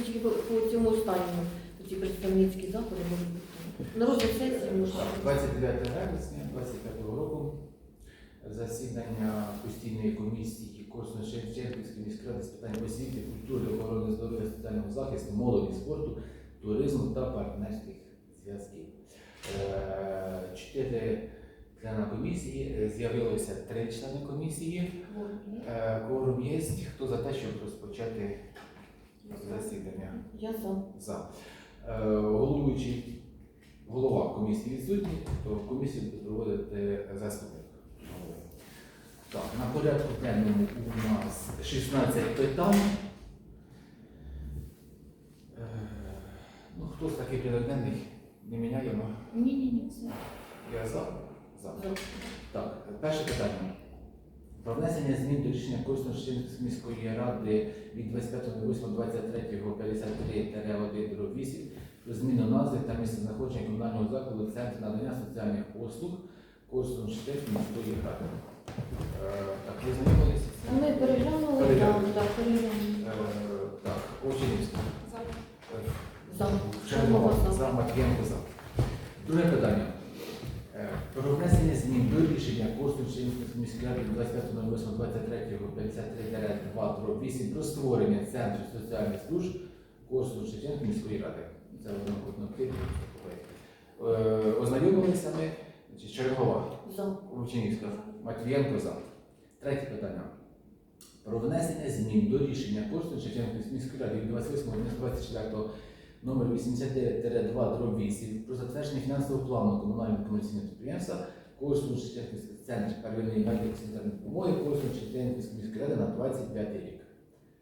Це тільки по, по цьому останньому, ці представницькі заходи можуть бути. На розгляд сесії можна. 29 вересня 25 року засідання постійної комісії Корсуно Шевченківської міськради з питань освіти, культури, охорони здоров'я, соціального захисту, молоді, спорту, туризму та партнерських зв'язків. Е, Чотири члени комісії, е, з'явилося три члени комісії. Е, Кворум є. Хто за те, щоб розпочати засідання? Я за. За. Е, Головуючий голова комісії відсутній, то комісію буде проводити заступник. Так, на порядку денному у нас 16 питань. Е, Ну, хтось такий порядок денний не міняємо. Ні, ні, ні. Я. За. За. Так, перше питання. Про внесення змін до рішення Корсунської міської ради від 25.08.23 8 про зміну назви та місця знаходження комунального закладу Центру надання соціальних послуг Корсунської міської ради. Е, Так, ви знайомилися? з цим? Ми переглянули, Переглянули. так, переглянули. Е, Так, Очинівська. За. Шановна, за. за Матвієнко за. Друге питання. Рішення Корсунської міської ради 25.08.23 8 про створення Центру соціальних служб Корсун Шевченка міської ради. Це воно. Е, Ознайомилися ми, Чергова. Ручинівська, Матвієнко за. Третє питання. Про внесення змін до рішення Корсун Шевченківської міської ради від 28.24 номер 89 8 про затвердження фінансового плану комунального комерційного підприємства Корсун Шевченківський центр первинної медико санітарної допомоги Корсун Шевченківської міської ради на 25 рік.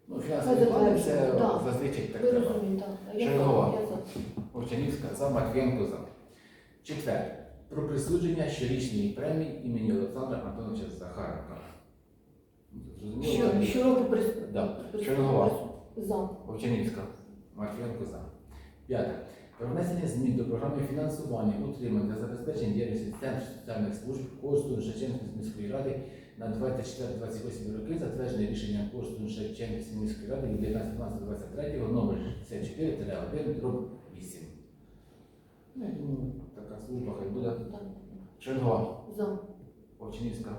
Ну, фінансовий план це Так. зазвичай так треба. за. Овчанівська за Матвієнко за. Четверте. Про присудження щорічної премії імені Олександра Антоновича Захаренка. Зрозуміло? Що, щороку прис... Да. Чергова. За. Овчанівська. Матвієнко за. П'яте. Про внесення змін до програми фінансування, утримання та забезпечення діяльності Центру соціальних служб Корсту Шевченківської міської ради на 24-28 роки, затверджене рішенням Корсту Шевченківської міської ради від 19.12.23 номер 64 дроб 8. Ну, я думаю, така служба хай буде. Так. Чергова. За. Овчинівська,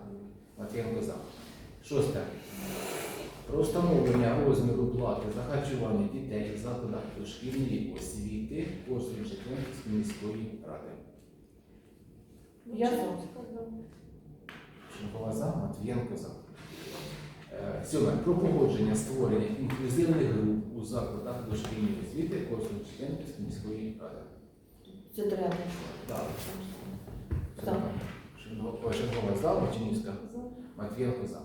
Матвієнко за. Шосте. Про встановлення розміру плати за харчування дітей в закладах дошкільної освіти Корсунь Шевченківської міської ради. Я. Чергова за, Матвієнко за. Е, Сьоме. Про погодження створення інклюзивних груп у закладах дошкільної освіти Корсунь Шевченківської міської ради. Це треба. Так. Чергова Чергова за, Матвієнко за.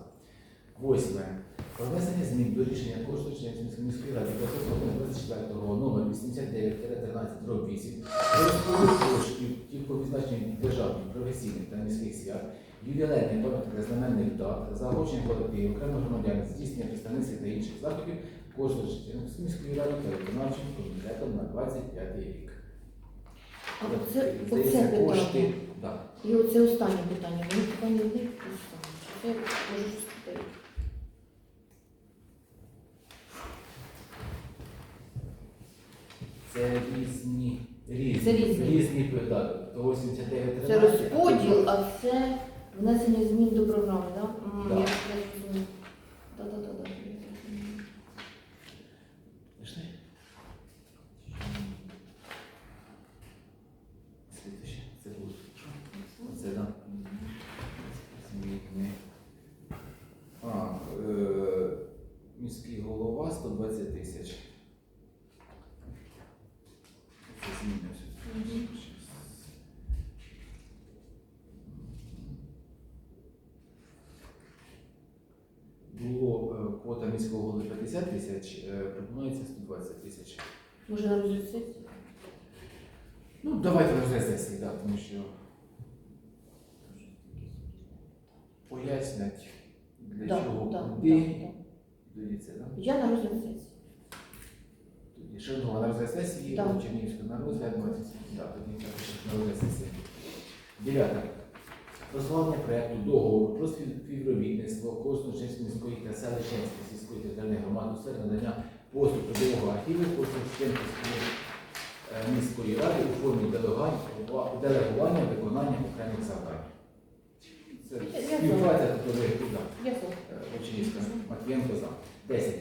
Восьме. Про внесення змін до рішення Корсунської міської ради 24 номер 89-13 8 про коштів ті по відзначенню державних, професійних та міських свят, ювілейних пам'яток знаменних дат, заохочення колективів, окремих громадян, здійснення представництва та інших заходів Корсунської міської ради та виконавчим комітетом на 25 рік. А оце, оце кошти. Да. І оце останнє питання. Вони питання не. Це я Це різні, різні, Це різні. різні питання. То 89 Це розподіл, а це внесення змін до програми, так? Я я 150 тисяч, е, пропонується 120 тисяч. Може на розгляд сесії? Ну, давайте на розгляд сесії, так, тому що пояснять, для Да, чого да, куди. да, да. Дивіться. Я на розгляд сесії. Тоді Шевнова на розгляд сесії, Да. Чернігівська на розгляд, ну, да, тоді також на розгляд сесії. Дев'яте. Прославлення проєкту договору про співробітництво Косночинської міської та селищенської сільської територіальної громади у сфері надання поступ трудового архіву Корсунської міської ради у формі делегування виконання окремих завдань. Це співпраця трудових. Я. Очинівська, Матвієнко за. 10.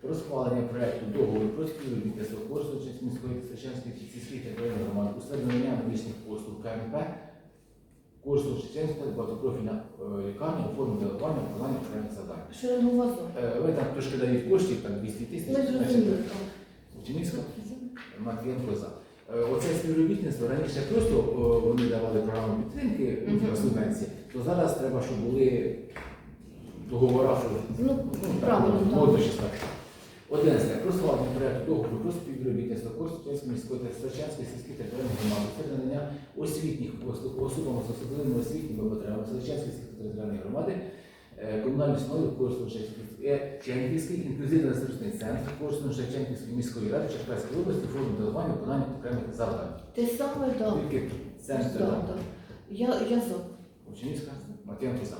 Про схвалення проекту договору про співробітництво Корсунської міської Священської сільської територіальної громади у сфері надання медичних послуг КМП Корсунська багатопрофільна е, лікарня у формі делегування виконання окремих завдань. За. Е, Ви там трошки дають коштів, там 200 тисяч. Зрозуміли. Учнівська, Матвієнко за. Е, Оце співробітництво раніше просто вони давали програму підтримки Мгм. субвенції, то зараз треба, щоб були договори, що Ну, правильно, так, так. модно щось так. Одинадцяте. Про схвалення проекту договору про співробітництво Корсунської міської та Священської сільської територіальної громади це надання освітніх послуг особам з особливими освітніми потребами Священської сільської територіальної громади е, комунальної установи Корсун-Шевченківський інклюзивно-ресурсний центр Корсун-Шевченківської міської ради Черкаської області у формі делегування виконання окремих завдань. Те саме. Тільки центр. Я, я за. Учнівська, Матвієнко за.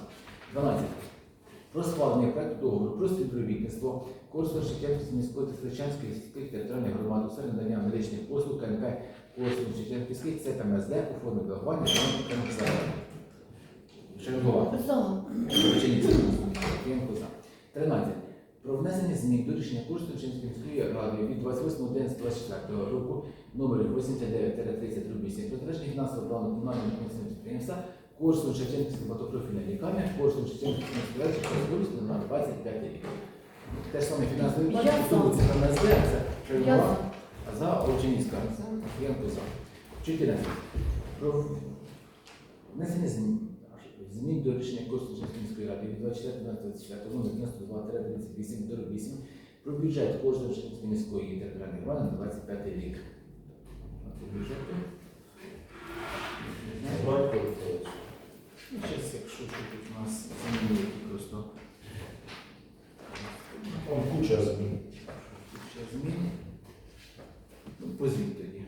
12. Про схвалення проекту договору про співробітництво Корсун Шевченківської міської та Стрічанської сільських територіальних громад у сфері надання медичних послуг КНП Корсун Шевченківський ЦТМСД у формі делегування виконання окремих завдань. Шерегова. За. Учениця. Матвієнко за. 13. Про внесення змін до рішення Корсунської міської ради від 28.11.24 року номер 89-30 про затвердження фінансового плану комунального підприємства Корсун Шевченківська багатопрофільна лікарня, Шевченківська міської ради Черкаської на 25 рік. Те ж саме фінансовий план, Я за. це там НСД, це за. а за Овчинівська. Матвієнко за. 14. Про внесення змін, змін до рішення Корсунської міської ради від 24.24 номер 92 38 до 8 про бюджет Корсунської міської територіальної громади на 25 рік. Не знаю. Щас, якщо тут у нас зміни які просто Там куча змін. ще зміни. Ну, позвіть тоді.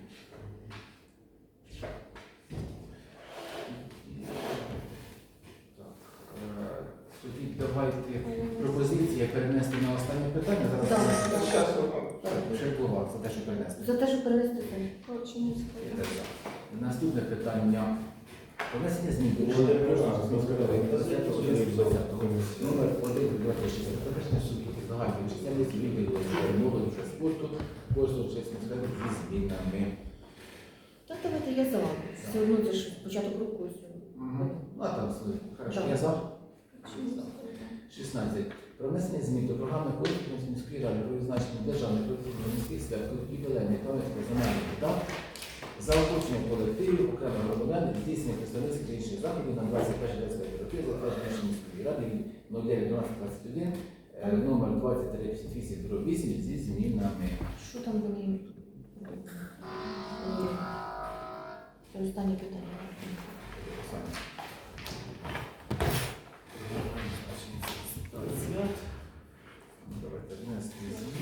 Так, е, тоді давайте пропозиція перенести на останнє питання. Зараз Так, перенесемо. так. Так, ще за те, що перенести. За те, що це. Я теж. Наступне питання. Внесення змін до Вони рішення Корсунської міської ради від 20.11.20 Номер 1 26. Практично суб'єктів загальної чисельності відділу молоді та спорту Чеської ради зі змінами. Так, давайте я за. Все одно це ж початок року. А там. Хорошо, я за. 16. Про внесення змін до програми Корсунської міської ради про відзначення державних міських свят, ювілейних пам'ятних земельних дат, заохочення колективів, окремих громадян, здійснення представницьких та інших заходів на 21-25 роки, затвердження рішення міської ради від 09.12.21, е, номер 2038 8 зі змінами. Що там вони? Е, Це останнє питання. Оксана. Давайте внести зміни.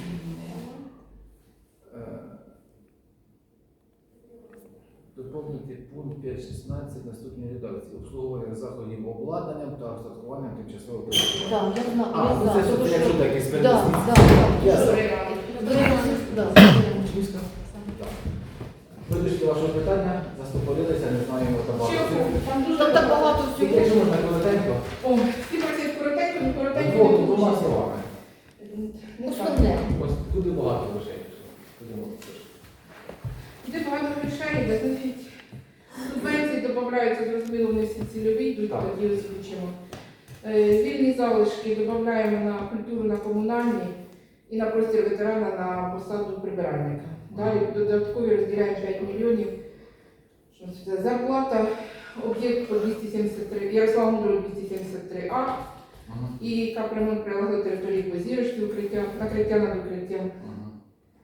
16 наступній редакції. Обслуговування заходів обладнанням та обстаткуванням тимчасового проживання. Так, ну, ваше питання, заступилися, не знаємо. Там дуже Там багато. всього. можна коротенько, О, Всі багато грошей. пішло. Туди додаються, зрозуміло, вони всі цільові йдуть, тоді озвучимо. Е, Вільні залишки додаємо на культуру на комунальні і на простір ветерана на посаду прибиральника. Далі додаткові розділяємо 5 мільйонів. Що це? Зарплата, об'єкт по 273, Ярослава Мудрого 273А. І капремонт прилеглої території позірочки, укриття, накриття над укриттям.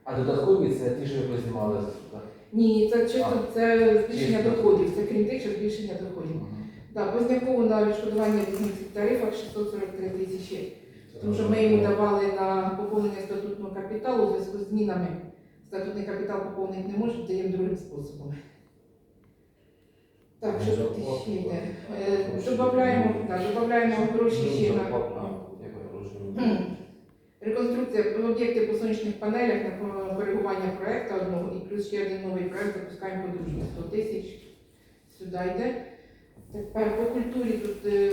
А додаткові це ті, що ви знімали? Ні, це чисто це збільшення Чисто. доходів, це крім тих, що збільшення доходів. Мгм. Так, Познякову на відшкодування в різницях тарифах 643 тисячі, тому що ми йому давали на поповнення статутного капіталу у зв'язку з змінами. Статутний капітал поповнити не може, даємо другим способом. Так, що тут ще йде? Е, Добавляємо, так, добавляємо гроші ще на Хм. Об'єктів по сонячних панелях на коригування проекту одного і плюс ще один новий проект запускаємо по дружбі 100 тисяч. Сюди йде. Тепер по культурі тут е,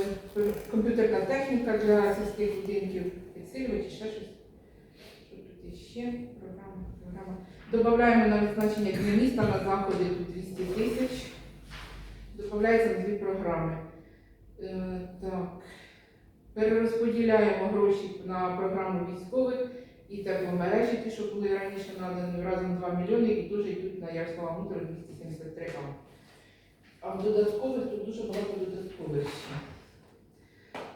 комп'ютерна техніка для сільських будинків, підсилювачі, ще щось. Що тут іще? Програма, програма. Додаємо на відзначення дня міста на заходи тут 200 тисяч. Додається дві програми. Е, так. Перерозподіляємо гроші на програму військових і тепломережі, ті, що були раніше надані, разом 2 мільйони, і теж йдуть на Ярослава Мудро 273А. А в додаткових тут дуже багато додаткових.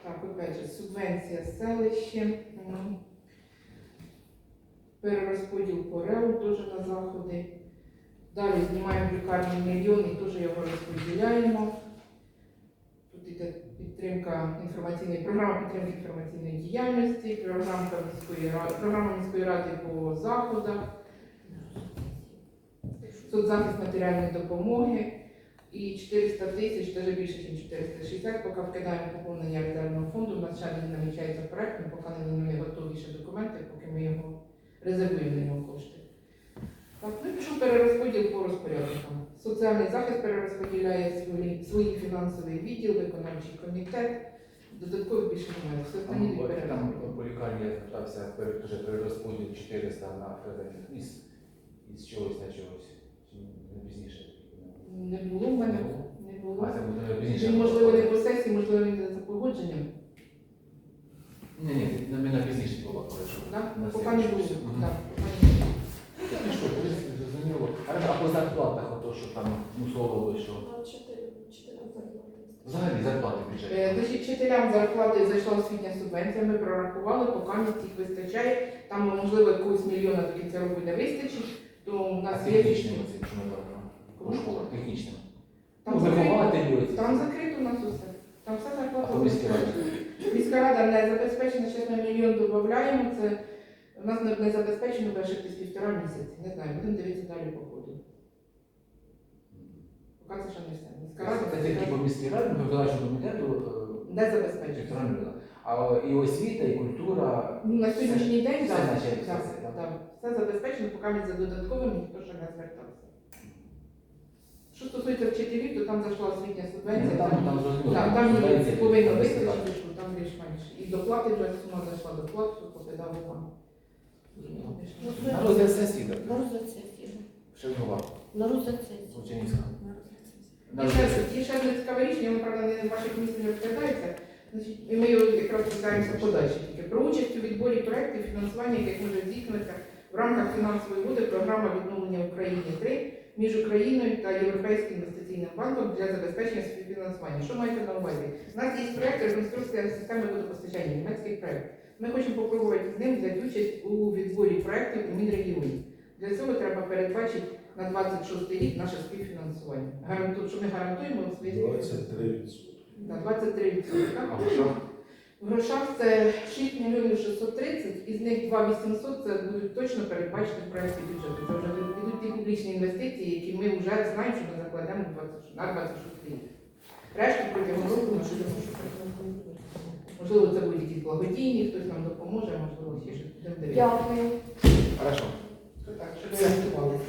Так, опять же, субвенція селище. м, Перерозподіл по РЕУ теж на заходи. Далі знімаємо лікарні мільйон і теж його розподіляємо. Підтримка інформаційної програма підтримки інформаційної діяльності, програма міської програма міської ради по заходах, соцзахист матеріальної допомоги і 400 тисяч, навіть більше, ніж 460, поки вкидаємо поповнення резервного фонду. У нас ще не намічається проект, ми поки не, готові ще документи, поки ми його резервуємо на нього кошти. Так, ну пішов перерозподіл по розпорядникам. Соціальний захист перерозподіляє свої, свої фінансовий відділ, виконавчий комітет. Додатково більше немає. Все Там, останні дві от, там по лікарні я звертався перед перерозподіл 400 на федеральних міст із чогось на чогось. Чи не пізніше? Не було в мене. Не А це буде пізніше. Він, можливо, не по сесії, можливо, він не за погодженням. Ні, ні, на мене пізніше було? На Поки не було. слідчу. Мгм. Да, поки не було. Ну що, в принципі, зрозуміло. А а по зарплатах, ото що там мусово, що взагалі зарплати Е, бюджетні. Значить, вчителям зарплати зайшла освітня субвенція, ми прорахували, поки їх вистачає. Там, можливо, якогось мільйона до кінця року не вистачить, то у А нас є рішення. оцим, що ми робимо? По школах, технічним. Там Ну, закрито, там закрито у нас усе. Там все А зарплата. по міській раді? Міська рада не забезпечена, зараз ми мільйон додаємо. Це у нас не, не забезпечено більше десь півтора місяці. Не знаю, будемо дивитися далі по ходу. Поки це ще не все. Міська рада Це тільки по міській раді, ми виконавчому комітету е, не мільйона. А і освіта, і культура. Ну, на сьогоднішній день все так, наче так, все це, так? так. все забезпечено, поки ми за додатковим ніхто ще не звертався. Що стосується вчителів, то там зайшла освітня субвенція. ну, Там, там зрозуміло. Так, там її повинно там вистачити, вистачати. що там більш-менш. І доплати вже сума зайшла доплат, що по педагогам. На розгляд сесії, так? На розгляд сесії. Шевнова, На розгляд сесії. Ученівська. На розгляд є ще одне цікаве рішення, воно, правда, не в вашій комісії не розглядається. І ми його якраз питаємося подальше тільки. Про участь у відборі проєктів фінансування, яких може здійснюватися в рамках фінансової угоди програма відновлення України 3 між Україною та Європейським інвестиційним банком для забезпечення співфінансування. Що маєте на увазі? У нас є проєкт реконструкція системи водопостачання, німецький проєкт. Ми хочемо попробувати з ним взяти участь у відборі проєктів у Мінрегіоні. Для цього треба передбачити на 26 рік наше співфінансування. Гаранту, що ми гарантуємо 23%. на 23 А що? В грошах це 6 мільйонів 630, із них 2 800 це будуть точно передбачені в проєкті бюджету. Це вже підуть ті публічні інвестиції, які ми вже знаємо, що ми закладемо на 26 рік. Решту протягом року ми шукати. Можливо, це будуть якісь благодійні, хтось нам допоможе, можливо, ще щось будемо дивитися. Дякую. Хорошо. Так, що ви орієнтувалися.